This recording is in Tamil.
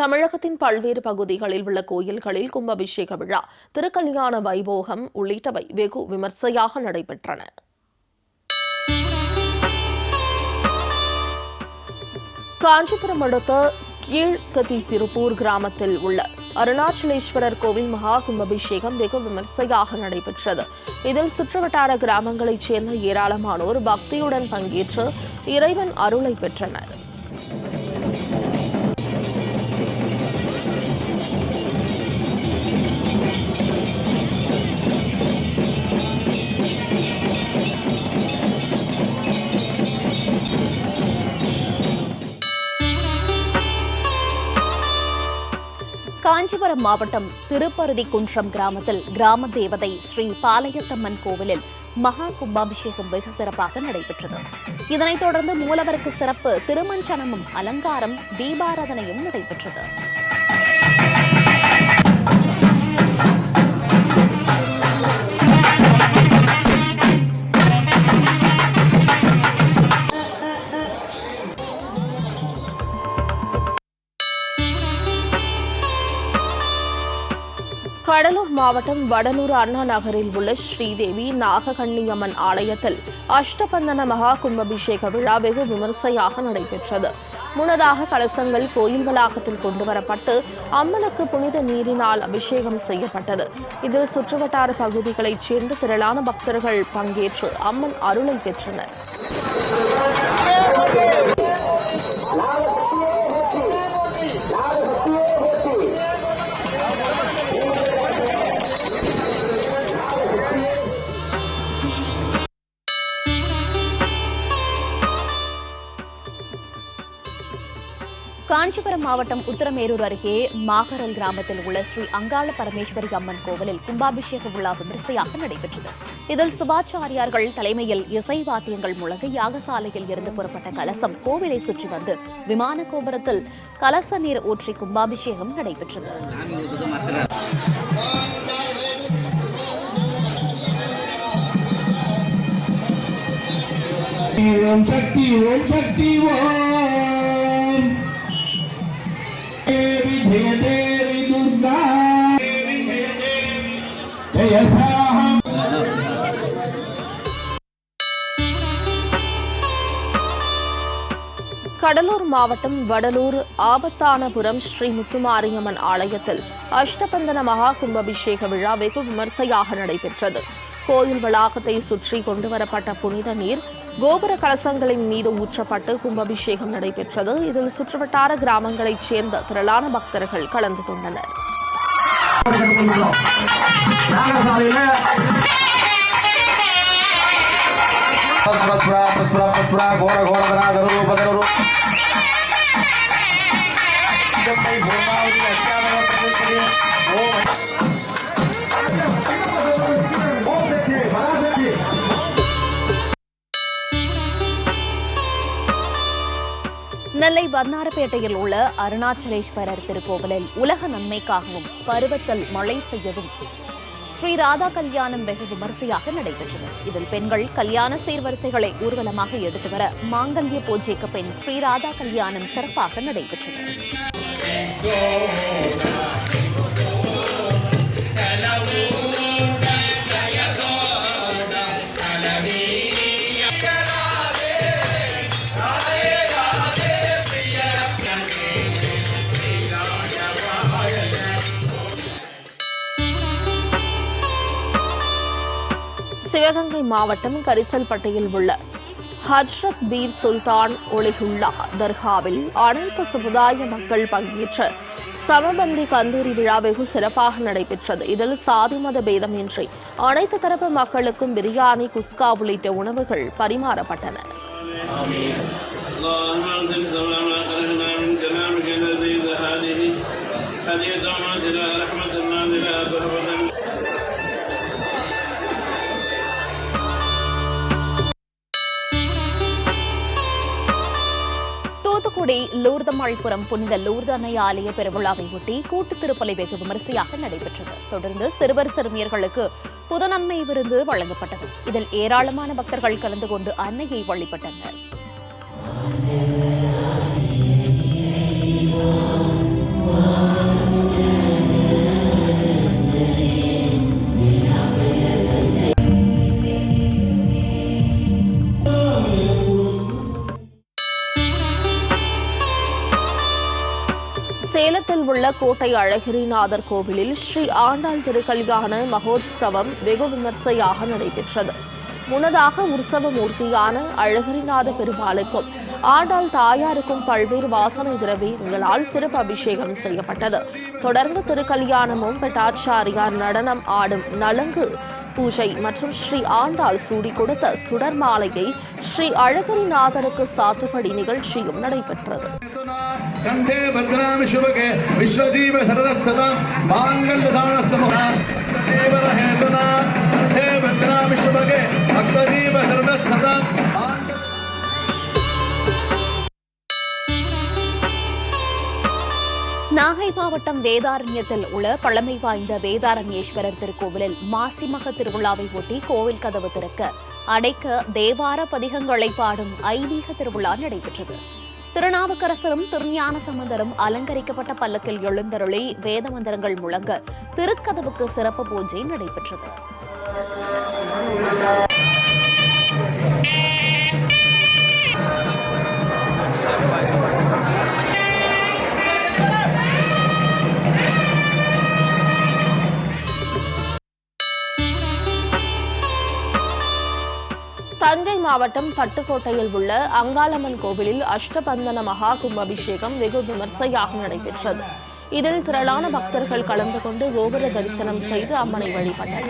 தமிழகத்தின் பல்வேறு பகுதிகளில் உள்ள கோயில்களில் கும்பாபிஷேக விழா திருக்கல்யாண வைபோகம் உள்ளிட்டவை வெகு விமர்சையாக நடைபெற்றன. காஞ்சிபுரம் அடுத்த கீழ்கதி திருப்பூர் கிராமத்தில் உள்ள அருணாச்சலேஸ்வரர் கோவில் மகா கும்பாபிஷேகம் வெகு விமர்சையாக நடைபெற்றது. இதில் சுற்றுவட்டார கிராமங்களைச் சேர்ந்த ஏராளமானோர் பக்தியுடன் பங்கேற்று இறைவன் அருளை பெற்றனர். காஞ்சிபுரம் மாவட்டம் திருப்பருதி குன்றம் கிராமத்தில் கிராம தேவதை ஸ்ரீ பாளையத்தம்மன் கோவிலில் மகா கும்பாபிஷேகம் வெகு சிறப்பாக நடைபெற்றது. இதனைத் தொடர்ந்து மூலவருக்கு சிறப்பு திருமஞ்சனமும் அலங்காரம் தீபாராதனையும் நடைபெற்றது. மாவட்டம் வடலூர் அண்ணா நகரில் உள்ள ஸ்ரீதேவி நாககண்ணியம்மன் ஆலயத்தில் அஷ்டபந்தன மகா கும்பாபிஷேக விழா வெகு விமர்சையாக நடைபெற்றது. முன்னதாக கலசங்கள் கோயில் வளாகத்தில் கொண்டுவரப்பட்டு அம்மனுக்கு புனித நீரினால் அபிஷேகம் செய்யப்பட்டது. இதில் சுற்றுவட்டார பகுதிகளைச் சேர்ந்த திரளான பக்தர்கள் பங்கேற்று அம்மன் அருளை பெற்றனர். காஞ்சிபுரம் மாவட்டம் உத்தரமேரூர் அருகே மாகரல் கிராமத்தில் உள்ள ஸ்ரீ அங்காள பரமேஸ்வரி அம்மன் கோவிலில் கும்பாபிஷேக விழா விமரிசையாக நடைபெற்றது. இதில் சுபாச்சாரியார்கள் தலைமையில் இசை வாத்தியங்கள் முழங்க யாகசாலையில் இருந்து புறப்பட்ட கலசம் கோவிலை சுற்றி வந்து விமான கோபுரத்தில் கலச நீர் ஊற்றி கும்பாபிஷேகம் நடைபெற்றது. ஓம் சக்தி ஓம் சக்தி ஓம் கடலூர் மாவட்டம் வடலூர் ஆபத்தானபுரம் ஸ்ரீ முத்துமாரியம்மன் ஆலயத்தில் அஷ்டபந்தன மகா கும்பாபிஷேக விழா வெகு விமர்சையாக நடைபெற்றது. கோயில் வளாகத்தை சுற்றி கொண்டுவரப்பட்ட புனித நீர் கோபுர கலசங்களின் மீது ஊற்றப்பட்டு கும்பாபிஷேகம் நடைபெற்றது. இதில் சுற்றுவட்டார கிராமங்களைச் சேர்ந்த திரளான பக்தர்கள் கலந்து கொண்டனர். பத்புரா பத்புரா பத்புரா கோர கோரதரா தரு பதரு நெல்லை வண்ணாரப்பேட்டையில் உள்ள அருணாச்சலேஸ்வரர் திருக்கோவிலில் உலக நன்மைக்காகவும் பருவத்தில் மழை பெய்யவும் ஸ்ரீ ராதா கல்யாணம் வெகு விமரிசையாக நடைபெற்றது. இதில் பெண்கள் கல்யாண சீர்வரிசைகளை ஊர்வலமாக எடுத்து வர மாங்கல்ய பூஜைக்கு பின் ஸ்ரீ ராதா கல்யாணம் சிறப்பாக நடைபெற்றது. சிவகங்கை மாவட்டம் கரிசல்பட்டியில் உள்ள ஹஜ்ரத் பீர் சுல்தான் ஒலிகுல்லா தர்காவில் அனைத்து சமுதாய மக்கள் பங்கேற்ற சமபந்தி கந்தூரி விழா வெகு சிறப்பாக நடைபெற்றது இதில் சாதி மத பேதமின்றி அனைத்து தரப்பு மக்களுக்கும் பிரியாணி குஸ்கா உள்ளிட்ட உணவுகள் பரிமாறப்பட்டன اللهم انزل தூத்துக்குடி லூர்தமாள்புரம் புனித லூர்தனை ஆலய பெருவிழாவை ஒட்டி கூட்டு திருப்பலி வெகு விமரிசையாக நடைபெற்றது. தொடர்ந்து சிறுவர் சிறுமியர்களுக்கு புதுநன்மை விருந்து வழங்கப்பட்டது. இதில் ஏராளமான பக்தர்கள் கலந்து கொண்டு அன்னையை வழிபட்டனர். கோட்டை அழகிரிநாதர் கோவிலில் ஸ்ரீ ஆண்டாள் திருக்கல்யாண மகோத்சவம் வெகு விமர்சையாக நடைபெற்றது. முன்னதாக உற்சவ மூர்த்தியான அழகிரிநாத பெருமாளுக்கும் ஆண்டாள் தாயாருக்கும் பல்வேறு வாசனை திரவியங்களால் சிறப்பு அபிஷேகம் செய்யப்பட்டது. தொடர்ந்து திருக்கல்யாணமும் பெட்டாச்சாரியார் நடனம் ஆடும் நலங்கு பூஜை மற்றும் ஸ்ரீ ஆண்டாள் சூடி கொடுத்த சுடர் மாலையை ஸ்ரீ அழகிரிநாதருக்கு சாத்துபடி நிகழ்ச்சியும் நடைபெற்றது. கண்டே பத்ராமி சுபகே விஸ்வஜீவ சரத சதா மாங்கல்யதான சமூகா தேவர ஹேதுனா கண்டே பத்ராமி சுபகே பக்தஜீவ சரத சதா நாகை மாவட்டம் வேதாரண்யத்தில் உள்ள பழமை வாய்ந்த வேதாரண்யேஸ்வரர் திருக்கோவிலில் மாசிமக திருவிழாவை ஒட்டி கோவில் கதவு திறக்க அடைக்க தேவார பதிகங்களை பாடும் ஐதீக திருவிழா நடைபெற்றது. திருநாவுக்கரசரும் திருஞான சம்பந்தரும் அலங்கரிக்கப்பட்ட பல்லக்கில் எழுந்தருளி வேத மந்திரங்கள் முழங்க திருக்கதவுக்கு சிறப்பு பூஜை நடைபெற்றது. தஞ்சை மாவட்டம் பட்டுக்கோட்டையில் உள்ள அங்காளம்மன் கோவிலில் அஷ்டபந்தன மகா கும்பாபிஷேகம் வெகு விமர்சையாக நடைபெற்றது. இதில் திரளான பக்தர்கள் கலந்து கொண்டு கோபுர தரிசனம் செய்து அம்மனை வழிபட்டனர்.